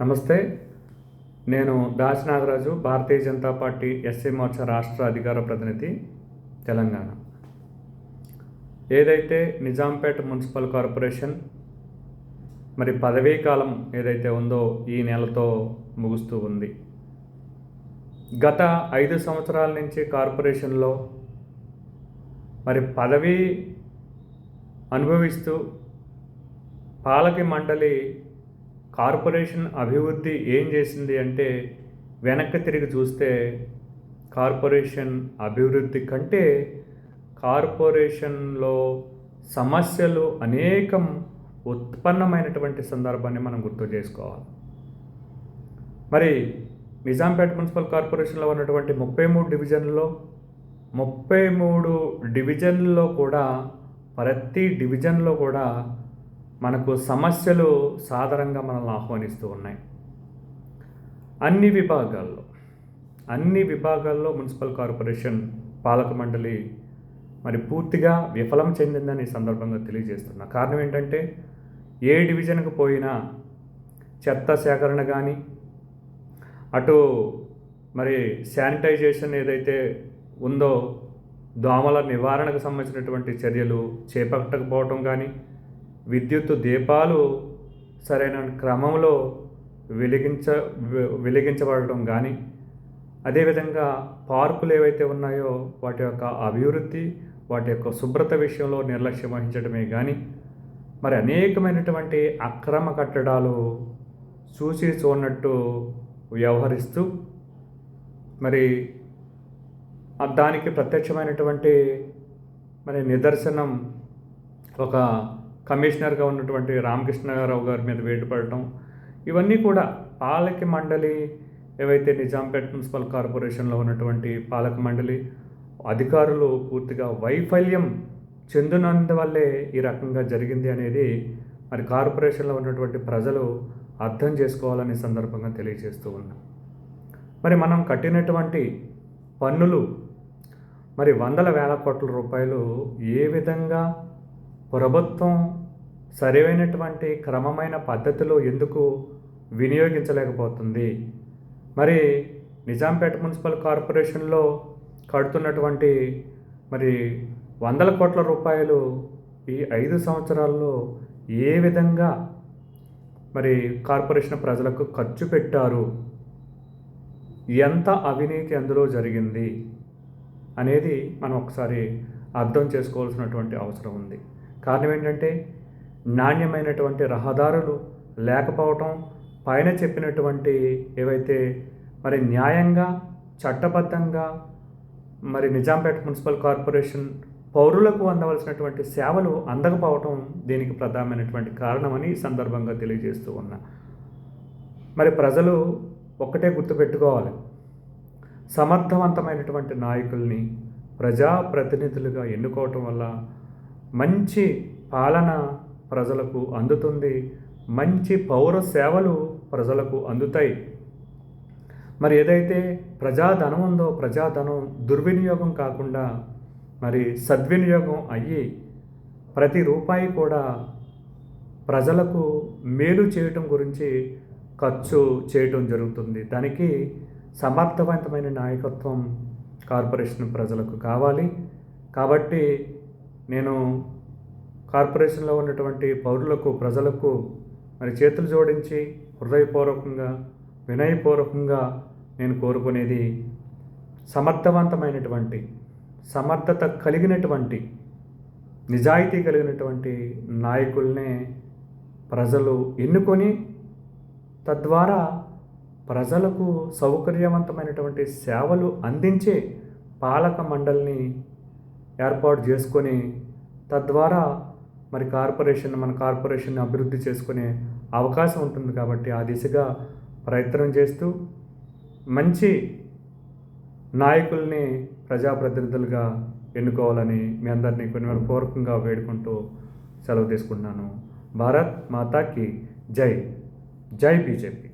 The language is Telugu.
నమస్తే. నేను దాస్ నాగరాజు భారతీయ జనతా పార్టీ ఎస్సీ మోర్చా రాష్ట్ర అధికార ప్రతినిధి తెలంగాణ. ఏదైతే నిజాంపేట మున్సిపల్ కార్పొరేషన్ మరి పదవీ కాలం ఏదైతే ఉందో ఈ నెలతో ముగుస్తూ ఉంది. గత ఐదు సంవత్సరాల నుంచి కార్పొరేషన్లో మరి పదవీ అనుభవిస్తూ పాలక మండలి కార్పొరేషన్ అభివృద్ధి ఏం చేసింది అంటే వెనక్కి తిరిగి చూస్తే కార్పొరేషన్ అభివృద్ధి కంటే కార్పొరేషన్లో సమస్యలు అనేకం ఉత్పన్నమైనటువంటి సందర్భాన్ని మనం గుర్తు చేసుకోవాలి. మరి నిజాంపేట మున్సిపల్ కార్పొరేషన్లో ఉన్నటువంటి ముప్పై మూడు డివిజన్లో ముప్పై మూడు డివిజన్లో కూడా ప్రతి డివిజన్లో కూడా మనకు సమస్యలు సాధారణంగా మనల్ని ఆహ్వానిస్తూ ఉన్నాయి. అన్ని విభాగాల్లో అన్ని విభాగాల్లో మున్సిపల్ కార్పొరేషన్ పాలక మండలి మరి పూర్తిగా విఫలం చెందిందని ఈ సందర్భంగా తెలియజేస్తున్నా. కారణం ఏంటంటే ఏ డివిజన్కి పోయినా చెత్త సేకరణ కానీ అటు మరి శానిటైజేషన్ ఏదైతే ఉందో దోమల నివారణకు సంబంధించినటువంటి చర్యలు చేపట్టకపోవటం కానీ విద్యుత్ దీపాలు సరైన క్రమంలో వెలిగించ వెలిగించబడటం కానీ అదేవిధంగా పార్కులు ఏవైతే ఉన్నాయో వాటి యొక్క అభివృద్ధి వాటి యొక్క శుభ్రత విషయంలో నిర్లక్ష్యం వహించడమే కానీ మరి అనేకమైనటువంటి అక్రమ కట్టడాలు చూసి చూడనట్టు వ్యవహరిస్తూ మరి దానికి ప్రత్యక్షమైనటువంటి మరి నిదర్శనం ఒక కమిషనర్గా ఉన్నటువంటి రామకృష్ణరావు గారి మీద వేటుపడటం ఇవన్నీ కూడా పాలక మండలి ఏవైతే నిజాంపేట మున్సిపల్ కార్పొరేషన్లో ఉన్నటువంటి పాలక మండలి అధికారులు పూర్తిగా వైఫల్యం చెందినందువల్లే ఈ రకంగా జరిగింది అనేది మరి కార్పొరేషన్లో ఉన్నటువంటి ప్రజలు అర్థం చేసుకోవాలనే సందర్భంగా తెలియజేస్తూ ఉన్నాం. మరి మనం కట్టినటువంటి పన్నులు మరి వందల వేల కోట్ల రూపాయలు ఏ విధంగా ప్రభుత్వం సరైనటువంటి క్రమమైన పద్ధతిలో ఎందుకు వినియోగించలేకపోతుంది? మరి నిజాంపేట మున్సిపల్ కార్పొరేషన్లో కడుతున్నటువంటి మరి వందల కోట్ల రూపాయలు ఈ ఐదు సంవత్సరాల్లో ఏ విధంగా మరి కార్పొరేషన్ ప్రజలకు ఖర్చు పెట్టారు? ఎంత అవినీతి అందులో జరిగింది? అనేది మనం ఒకసారి అర్థం చేసుకోవాల్సినటువంటి అవసరం ఉంది. కారణం ఏంటంటే నాణ్యమైనటువంటి రహదారులు లేకపోవటం పైన చెప్పినటువంటి ఏవైతే మరి న్యాయంగా చట్టబద్ధంగా మరి నిజాంపేట మున్సిపల్ కార్పొరేషన్ పౌరులకు అందవలసినటువంటి సేవలు అందకపోవటం దీనికి ప్రధానమైనటువంటి కారణమని ఈ సందర్భంగా తెలియజేస్తూ ఉన్నా. మరి ప్రజలు ఒక్కటే గుర్తుపెట్టుకోవాలి. సమర్థవంతమైనటువంటి నాయకుల్ని ప్రజాప్రతినిధులుగా ఎన్నుకోవటం వల్ల మంచి పాలన ప్రజలకు అందుతుంది. మంచి పౌర సేవలు ప్రజలకు అందుతాయి. మరి ఏదైతే ప్రజాధనం ఉందో ప్రజాధనం దుర్వినియోగం కాకుండా మరి సద్వినియోగం అయ్యి ప్రతి రూపాయి కూడా ప్రజలకు మేలు చేయటం గురించి ఖర్చు చేయటం జరుగుతుంది. దానికి సమర్థవంతమైన నాయకత్వం కార్పొరేషన్ ప్రజలకు కావాలి. కాబట్టి నేను కార్పొరేషన్లో ఉన్నటువంటి పౌరులకు ప్రజలకు మరి చేతులు జోడించి హృదయపూర్వకంగా వినయపూర్వకంగా నేను కోరుకునేది సమర్థవంతమైనటువంటి సమర్థత కలిగినటువంటి నిజాయితీ కలిగినటువంటి నాయకుల్నే ప్రజలు ఎన్నుకొని తద్వారా ప్రజలకు సౌకర్యవంతమైనటువంటి సేవలు అందించే పాలక మండలిని ఏర్పాటు చేసుకొని తద్వారా మరి కార్పొరేషన్ మన కార్పొరేషన్ అభివృద్ధి చేసుకునే అవకాశం ఉంటుంది కాబట్టి ఆ దిశగా ప్రయత్నం చేస్తూ మంచి నాయకుల్ని ప్రజాప్రతినిధులుగా ఎన్నుకోవాలని మీ అందరినీ కొన్ని పూర్వకంగా వేడుకుంటూ సెలవు తీసుకుంటున్నాను. భారత్ మాతాకి జై. జై బీజేపీ.